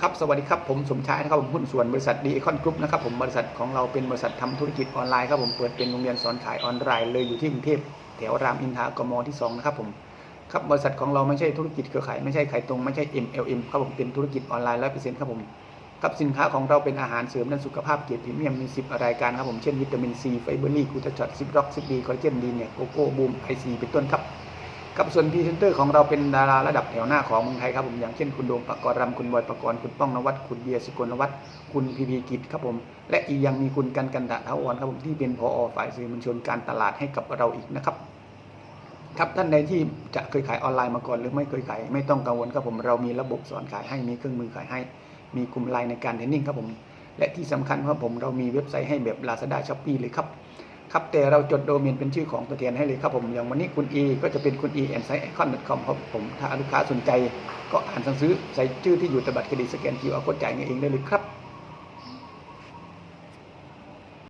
ครับสวัสดีครับผมสมชายนะครับผมหุ้นส่วนบริษัทดีเอคอนกรุ๊ปนะครับผมบริษัทของเราเป็นบริษัททำธุรกิจออนไลน์ครับผมเปิดเป็นโรงเรียนสอนขายออนไลน์เลยอยู่ที่กรุงเทพแถวรามอินทรากมที่2นะครับผมครับบริษัทของเราไม่ใช่ธุรกิจเครือข่ายไม่ใช่ขายตรงไม่ใช่ MLM ครับผมเป็นธุรกิจออนไลน์ร้อยเปอร์เซ็นต์ครับผมครับสินค้าของเราเป็นอาหารเสริมด้านสุขภาพเกียรติพรีเมียมมี 10 รายการครับผมเช่นวิตามินซีไฟเบอรี่กูตาช็อตซิปร็อกซิปดีคอลลาเจนดีเนี่ยโกโก้บูมไอซีเป็นต้นครับ ครับส่วนพรีเซนเตอร์ของเราเป็นดาราระดับแถวหน้าของเมืองไทยครับผมอย่างเช่นคุณโดมปกรณ์รำคุณบอยปกรณ์คุณป้องนวัดคุณเบียร์สกลนวัฒน์คุณพีพีกิจครับผม และอีกยังมีคุณกันกันตะเทาอ่อนครับผมที่เป็นพอฝ่ายสื่อมวลชนการตลาดให้กับเราอีกนะครับ ครับท่านใดที่จะเคยขายออนไลน์มาก่อนหรือไม่เคยขายไม่ต้องกังวลครับผมเรามีระบบสอนขายให้มีเครื่องมือขายให้ มีกลุ่มไลน์ในการเทรนนิ่งครับผมและที่สำคัญครับผมเรามีเว็บไซต์ให้แบบ Lazada s h o p e e เลยครับ ครับแต่เราจดโดเมนเป็นชื่อของตัวแทนให้เลยครับผมอย่างวันนี้คุณ E ก็จะเป็นคุณ E and site c o n com ครับผมถ้าลูกค้าสนใจก็อ่านสั่งซื้อใส่ชื่อที่อยู่ตบัตรเครดิตสแกน QR โค้ดจ่ายเงินเองได้เลยครับ